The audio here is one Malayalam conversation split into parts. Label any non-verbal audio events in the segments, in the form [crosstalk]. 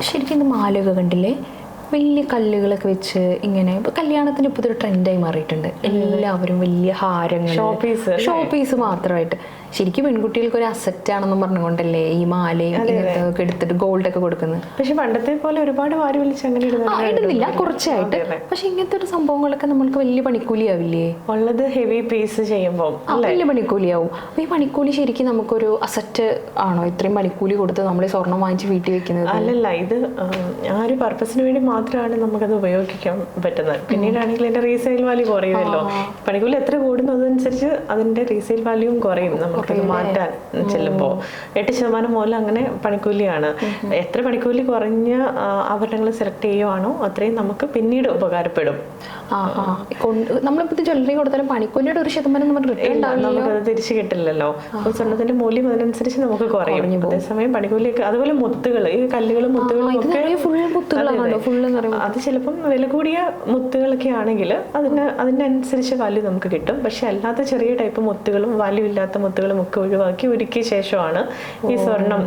ശരിക്കും ഇത് മാലയൊക്കെ കണ്ടില്ലേ? വലിയ കല്ലുകളൊക്കെ വെച്ച് ഇങ്ങനെ കല്യാണത്തിന് ഇപ്പോൾ ഇതൊരു ട്രെൻഡായി മാറിയിട്ടുണ്ട്. എല്ലാവരും വലിയ ഹാരങ്ങൾ? ഷോ പീസ് മാത്രമായിട്ട്. ശരിക്കും പെൺകുട്ടികൾക്ക് ഒരു അസറ്റ് ആണെന്ന് പറഞ്ഞുകൊണ്ടല്ലേ ഈ മാലയും ഒക്കെ എടുത്തിട്ട് ഗോൾഡ് ഒക്കെ കൊടുക്കുന്നത്? പക്ഷെ പണ്ടത്തെ പോലെ ഒരുപാട് വാരി വലിച്ച് അങ്ങനെ ഇടുന്നില്ല. കുറച്ചായിട്ട്. പക്ഷെ ഇങ്ങനത്തെ ഒരു സംഭവങ്ങളൊക്കെ നമ്മൾക്ക് വലിയ പണിക്കൂലിയാവില്ലേ? ഉള്ളത് ഹെവി പീസ് ചെയ്യുമ്പോൾ വലിയ പണിക്കൂലിയാവും. അപ്പൊ ഈ പണിക്കൂലി ശരിക്കും നമുക്കൊരു അസറ്റ് ആണോ? ഇത്രയും പണിക്കൂലി കൊടുത്ത് നമ്മൾ സ്വർണം വാങ്ങിച്ച് വീട്ടിൽ വെക്കുന്നത്? അല്ലല്ല ഇത് ആ ഒരു പർപ്പസിന് വേണ്ടി മാത്രമാണ് നമുക്കത് ഉപയോഗിക്കാൻ പറ്റുന്നത്. പിന്നീടാണെങ്കിൽ അതിന്റെ റീസെയിൽ വാല്യൂ കുറയുമല്ലോ. പണിക്കൂലി എത്ര കൂടുന്നതനുസരിച്ച് അതിന്റെ റീസെയിൽ വാല്യൂവും കുറയും. നമുക്കത് മാറ്റാൻ ചെല്ലുമ്പോൾ. എട്ട് ശതമാനം മുതൽ അങ്ങനെ പണിക്കൂലിയാണ്. എത്ര പണിക്കൂലി കുറഞ്ഞ ആഭരണങ്ങൾ സെലക്ട് ചെയ്യുവാണോ അത്രയും നമുക്ക് പിന്നീട് ഉപകാരപ്പെടും. ആ ആ കൊണ്ട് നമ്മളിപ്പോ ജ്വല്ലറി കൊടുത്താലും പണിക്കൂലിയുടെ ഒരു ശതമാനം നമുക്കത് തിരിച്ചു കിട്ടില്ലല്ലോ. അപ്പൊ സ്വർണത്തിന്റെ മൂല്യം അതിനനുസരിച്ച് നമുക്ക് കുറയും. അതേസമയം പണിക്കൂലിയൊക്കെ അതുപോലെ മുത്തുകൾ ഈ കല്ലുകളും മുത്തുകളും ഒക്കെ ഫുള്ള് ഫുൾ മുത്തുകളാണല്ലോ. ഫുള്ള് പറയുമ്പോൾ അത് ചിലപ്പം വില കൂടിയ മുത്തുകളൊക്കെ ആണെങ്കിൽ അതിന് അതിനനുസരിച്ച് വാല്യൂ നമുക്ക് കിട്ടും. പക്ഷെ അല്ലാത്ത ചെറിയ ടൈപ്പ് മുത്തുകളും വാല്യൂ ഇല്ലാത്ത മുത്തുകളും ഒക്കെ ഒഴിവാക്കി ഒരുക്കിയ ശേഷമാണ് ഈ സ്വർണം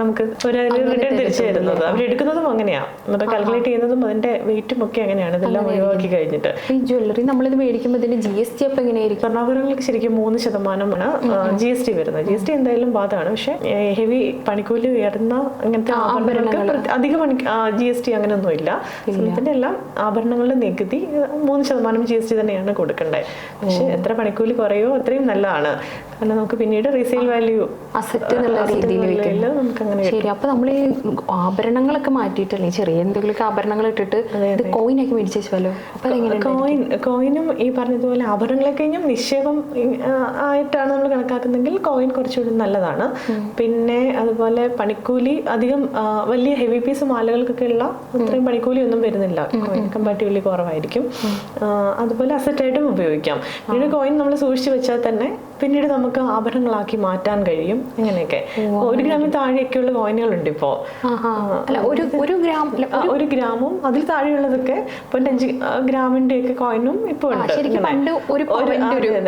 നമുക്ക് ഒരു റിട്ടേൺ തിരിച്ചു തരുന്നത്. അവരെടുക്കുന്നതും അങ്ങനെയാണ് നമ്മൾ കാൽക്കുലേറ്റ് ചെയ്യുന്നതും അതിന്റെ വെയിറ്റും ഒക്കെ അങ്ങനെയാണ്. ഇതെല്ലാം ഒഴിവാക്കി കഴിഞ്ഞിട്ട്. ഈ ജ്വല്ലറി നമ്മളിത് മേടിക്കുമ്പോൾ ഇതിന്റെ ജി എസ് ടി അപ്പം എങ്ങനെയായിരിക്കും? സ്വർണാഭരണങ്ങൾക്ക് ശരിക്കും മൂന്ന് ശതമാനമാണ് ജി എസ് ടി വരുന്നത്. ജി എസ് ടി എന്തായാലും ബാധാണ്. പക്ഷേ ഹെവി പണിക്കൂലി ഉയർന്ന അങ്ങനത്തെ ആഭരണങ്ങൾക്ക് അധികം പണി ജി എസ് ടി അങ്ങനെയൊന്നും ഇല്ല സ്വർണത്തിന്റെ എല്ലാം ആഭരണങ്ങളുടെ നികുതി മൂന്ന് ശതമാനം ജി എസ് ടി തന്നെയാണ് കൊടുക്കേണ്ടത് പക്ഷെ എത്ര പണിക്കൂലി കുറയോ അത്രയും നല്ലതാണ്. കാരണം നമുക്ക് പിന്നീട് റീസെയിൽ വാല്യൂ അസറ്റ് എന്നുള്ള രീതിയിൽ നമുക്ക് അങ്ങനെ ശരി അപ്പൊ നമ്മൾ ഈ ആഭരണങ്ങളൊക്കെ മാറ്റിയിട്ടല്ലേ? ചെറിയ എന്തെങ്കിലുമൊക്കെ ആഭരണങ്ങൾ ഇട്ടിട്ട് ഇത് കോയിൻ ആക്കി മേടിച്ചു കോയിൻ കോയിനും ഈ പറഞ്ഞതുപോലെ ആഭരണങ്ങളെ കഴിഞ്ഞും നിക്ഷേപം ആയിട്ടാണ് നമ്മൾ കണക്കാക്കുന്നെങ്കിൽ കോയിൻ കുറച്ചുകൂടി നല്ലതാണ്. പിന്നെ അതുപോലെ പണിക്കൂലി അധികം വലിയ ഹെവി പീസ് മാലകൾക്കൊക്കെ ഉള്ള അത്രയും പണിക്കൂലി ഒന്നും വരുന്നില്ല. കോയിൻ കമ്പാരിറ്റീവ്ലി കുറവായിരിക്കും. അതുപോലെ അസറ്റായിട്ടും ഉപയോഗിക്കാം. പിന്നീട് കോയിൻ നമ്മൾ സൂക്ഷിച്ചു വെച്ചാൽ തന്നെ പിന്നീട് നമുക്ക് ആഭരണങ്ങളാക്കി മാറ്റാൻ കഴിയും. ഇങ്ങനെയൊക്കെ. ഒരു ഗ്രാമിൽ താഴെയൊക്കെയുള്ള കോയിനുകളുണ്ട് ഉണ്ട് ഇപ്പോ അല്ല ഒരു ഒരു ഗ്രാം ഒരു ഗ്രാമും അതിൽ താഴെയുള്ളതൊക്കെ പതിനഞ്ച് ഗ്രാമിന്റെ ഒക്കെ കോയിനും ഇപ്പൊ ശരിക്കും. പണ്ട് ഒരു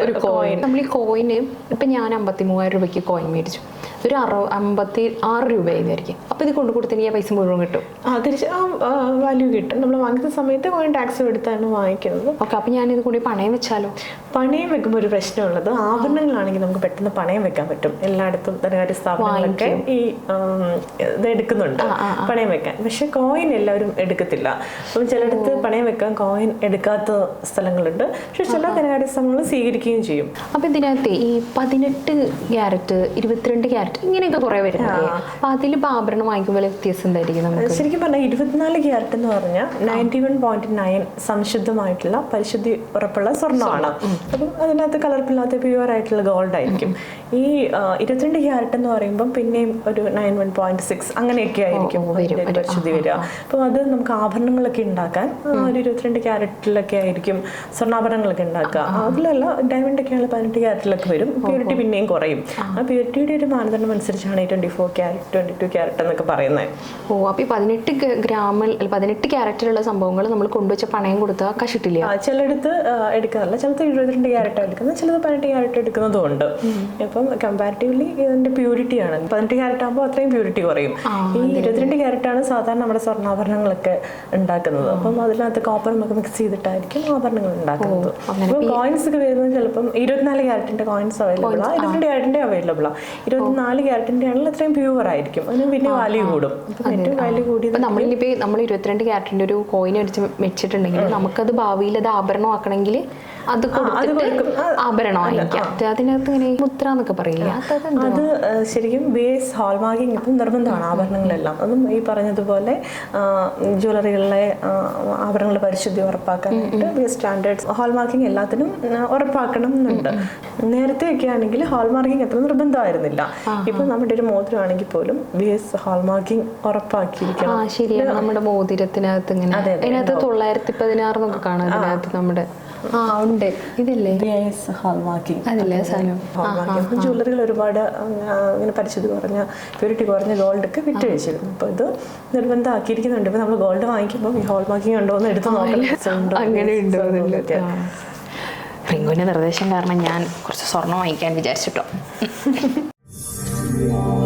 ഒരു കോയിൻ. നമ്മൾ ഈ കോയിന് ഇപ്പൊ ഞാൻ അമ്പത്തി മൂവായിരം രൂപയ്ക്ക് കോയിൻ മേടിച്ചു. ഒരു അറു അമ്പത്തി ആറ് രൂപയായിരിക്കും അപ്പൊ ഇത് കൊണ്ടു കൊടുത്തെങ്കിൽ പൈസ മുഴുവൻ കിട്ടും. ആ തിരിച്ച് ആ വാല്യൂ കിട്ടും. നമ്മൾ വാങ്ങിക്കുന്ന സമയത്ത് കോയിൻ ടാക്സ് എടുത്താണ് വാങ്ങിക്കുന്നത്. ഓക്കെ അപ്പൊ ഞാൻ ഇത് കൂടി പണയം വെച്ചാലോ? പണയം വെക്കുമ്പോൾ ഒരു പ്രശ്നമുള്ളത്. ആഭരണങ്ങളാണെങ്കിൽ നമുക്ക് പെട്ടെന്ന് പണയം വെക്കാൻ പറ്റും. എല്ലായിടത്തും ധനകാര്യ സ്ഥാപനങ്ങളൊക്കെ ഈ ഇത് എടുക്കുന്നുണ്ട്. പണയം വെക്കാൻ. പക്ഷെ കോയിൻ എല്ലാവരും എടുക്കത്തില്ല. അപ്പം ചിലയിടത്ത് പണയം വെക്കാൻ കോയിൻ എടുക്കാത്ത സ്ഥലങ്ങളുണ്ട്. പക്ഷെ ചില ധനകാര്യ സ്ഥാപനങ്ങൾ സ്വീകരിക്കുകയും ചെയ്യും. അപ്പൊ ഇതിനകത്ത് ഈ പതിനെട്ട് ക്യാരറ്റ് ഇരുപത്തിരണ്ട് ക്യാരറ്റ് ഇങ്ങനെയൊക്കെ കുറെ വരുന്നത് അപ്പൊ ആഭരണം വാങ്ങിക്കുമ്പോൾ വ്യത്യാസം എന്തായിരിക്കും നമുക്ക്? ശരിക്കും പറഞ്ഞാൽ ഇരുപത്തിനാല് ക്യാരറ്റ് എന്ന് പറഞ്ഞാൽ നയന്റി വൺ പോയിന്റ് നയൻ സംശുദ്ധമായിട്ടുള്ള പരിശുദ്ധി ഉറപ്പുള്ള സ്വർണമാണ്. അപ്പം അതിനകത്ത് കളർപ്പില്ലാത്ത പ്യുവർ ആയിട്ടുള്ള ഗോൾഡ് ആയിരിക്കും. ഈ ഇരുപത്തിരണ്ട് ക്യാരറ്റ് എന്ന് പറയുമ്പം പിന്നെയും ഒരു നയൻ വൺ പോയിന്റ് സിക്സ് അങ്ങനെയൊക്കെ ആയിരിക്കും പരിശുദ്ധി വരിക. അപ്പോൾ അത് നമുക്ക് ആഭരണങ്ങളൊക്കെ ഉണ്ടാക്കാൻ ഒരു ഇരുപത്തിരണ്ട് ക്യാരറ്റിലൊക്കെ ആയിരിക്കും സ്വർണാഭരണങ്ങളൊക്കെ ഉണ്ടാക്കുക. അതിലല്ല ഡയമണ്ട് ഒക്കെ ആണെങ്കിൽ പതിനെട്ട് ക്യാരറ്റിലൊക്കെ വരും. പ്യൂരിറ്റി പിന്നെയും കുറയും. ആ. പ്യൂരിറ്റിയുടെ ഒരു മാനദണ്ഡം അനുസരിച്ചാണ് ഈ twenty four carat twenty two carat എന്നൊക്കെ പറയുന്നത്. ഓ അപ്പോൾ ഈ പതിനെട്ട് ഗ്രാമിൽ പതിനെട്ട് ക്യാരറ്റിലുള്ള സംഭവങ്ങൾ നമ്മൾ കൊണ്ടുവച്ച പണയം കൊടുത്താൽ കഷിട്ടില്ല ചിലടത്ത് ചിലയിടത്ത് എടുക്കുന്നില്ല ചിലത് എഴുപത്തിരണ്ട് ക്യാരറ്റ് എടുക്കുന്നത് ചിലത് പതിനെട്ട് ക്യാരറ്റ് എടുക്കുന്നതും ഉണ്ട് അപ്പം കമ്പാരിറ്റീവ്ലി ഇതിന്റെ പ്യൂരിറ്റി ആണ്. പതിനെട്ട് ക്യാരറ്റ് ആകുമ്പോൾ അത്രയും പ്യൂരിറ്റി കുറയും. ഈ ഇരുപത്തിരണ്ട് ക്യാരറ്റ് ആണ് സാധാരണ നമ്മുടെ സ്വർണാഭരണങ്ങളൊക്കെ ഉണ്ടാക്കുന്നത്. അപ്പം അതിനകത്ത് കോപ്പർ നമുക്ക് മിക്സ് ചെയ്തിട്ടായിരിക്കും ആഭരണങ്ങൾ ഉണ്ടാക്കുന്നത്. അപ്പോൾ കോയിൻസ് ഒക്കെ വരുന്നത് ചിലപ്പം ഇരുപത്തിനാല് ക്യാരറ്റിന്റെ കോയിൻസ് അവൈലബിൾ ആ ഇരുപത്തിരണ്ട് ക്യാരറ്റിന്റെ അവൈലബിൾ ആ. ഇരുപത്തിനാല് ക്യാരറ്റിന്റെ ആണെങ്കിൽ അത്രയും പ്യൂർ ആയിരിക്കും. അതിന് പിന്നെ വാല്യൂ കൂടും. അപ്പം ഏറ്റവും വാല്യൂ കൂടി ഇപ്പൊ നമ്മളിപ്പോ നമ്മൾ ഇരുപത്തിരണ്ട് ക്യാരറ്റിന്റെ ഒരു കോയിൻ അടിച്ച് വെച്ചിട്ടുണ്ടെങ്കിൽ നമുക്കത് ഭാവിയിൽ അത് ആഭരണമാക്കണമെങ്കിൽ അത് കൊടുത്തിട്ട് കൊടുക്കും. ആ, ആഭരണം വാങ്ങിക്കാം. അതിനകത്ത് ഇങ്ങനെ മുദ്ര എന്നൊക്കെ പറയില്ല? അത് ശരിക്കും ബേസ് ഹാൾമാർക്കിംഗ് ഇപ്പം നിർബന്ധമാണ് ആഭരണങ്ങളെല്ലാം. അതും ഈ പറഞ്ഞതുപോലെ ജ്വല്ലറികളിലെ ആഭരണങ്ങളുടെ പരിശുദ്ധി ഉറപ്പാക്കാനായിട്ട് ബേസ് സ്റ്റാൻഡേർഡ്സ് ഹാൾമാർക്കിംഗ് എല്ലാത്തിനും ഉറപ്പാക്കണം എന്നുണ്ട് നേരത്തെയൊക്കെ ആണെങ്കിൽ ഹോൾമാർക്കിംഗ് അത്ര നിർബന്ധമായിരുന്നില്ല. ഇപ്പൊ നമ്മുടെ ഒരു മോതിരമാണെങ്കിൽ പോലും ബേസ് ഹാൾമാർക്കിംഗ് ആ ഉറപ്പാക്കിയിരിക്കണം. ശരിയാണ്. നമ്മുടെ മോതിരത്തിനകത്ത് ഇങ്ങനെ അതിനകത്ത് തൊള്ളായിരത്തി പതിനാറ് നമുക്ക് കാണാം അതിനകത്ത് നമ്മുടെ ആ ഉണ്ട്. ഇതല്ലേ? ഹാൾമാർക്കിംഗ്. അതല്ലേ സാധനം ഹാൾമാർക്കിംഗ്. ജ്വല്ലറികൾ ഒരുപാട് ഇങ്ങനെ പരിശുദ്ധി കുറഞ്ഞ പ്യൂരിറ്റി കുറഞ്ഞ ഗോൾഡ് ഒക്കെ വിറ്റ് വെച്ചിരുന്നു. അപ്പോൾ ഇത് നിർബന്ധമാക്കിയിരിക്കുന്നുണ്ട്. ഇപ്പോൾ നമ്മൾ ഗോൾഡ് വാങ്ങിക്കുമ്പോൾ ഈ ഹോൾമാർക്കിംഗ് ഉണ്ടോ എന്ന് എടുത്ത് നോക്കണം. അങ്ങനെ ഉണ്ടോ നിർദ്ദേശം കാരണം ഞാൻ കുറച്ച് സ്വർണം വാങ്ങിക്കാൻ വിചാരിച്ചിട്ടോ. [laughs]